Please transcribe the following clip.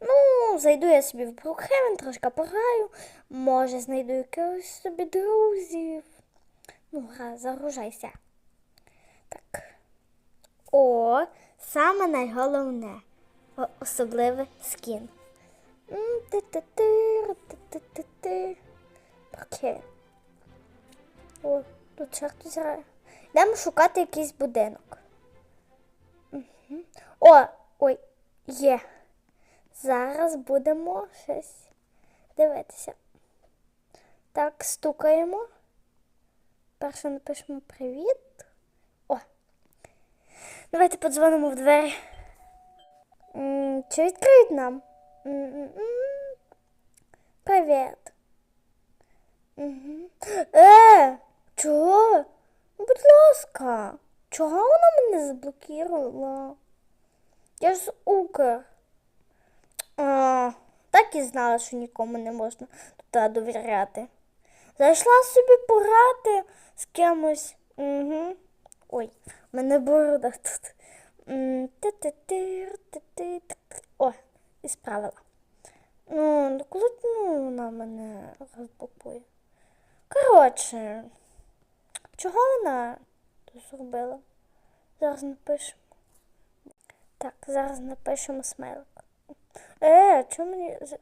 Ну, зайду я собі в Брукхевен, трошки пограю. Може, знайду якихось собі друзів. Ну, га, загружайся. Так. О, саме найголовне. Особливий скін. Брукхевен. О, тут ще хтось. Йдемо шукати якийсь будинок. Мгм. О, ой, є. Зараз будемо щось дивитися. Так, стукаємо. Перше напишемо привіт. О. Давайте подзвонимо в двері. Чи відкриють нам? Привіт. Е, чого? Ну, Будь ласка, чого вона мене заблокувала? Я ж Укр. Так і знала, що нікому не можна туди довіряти. Зайшла собі пограти з кимось. Угу. Ой, в мене борода тут. О, і справила. Ну, коли ну, вона мене розблокує? Коротше, чого вона зробила? Зараз напишемо. Так, зараз напишемо смайлик. Е, чому мені. з-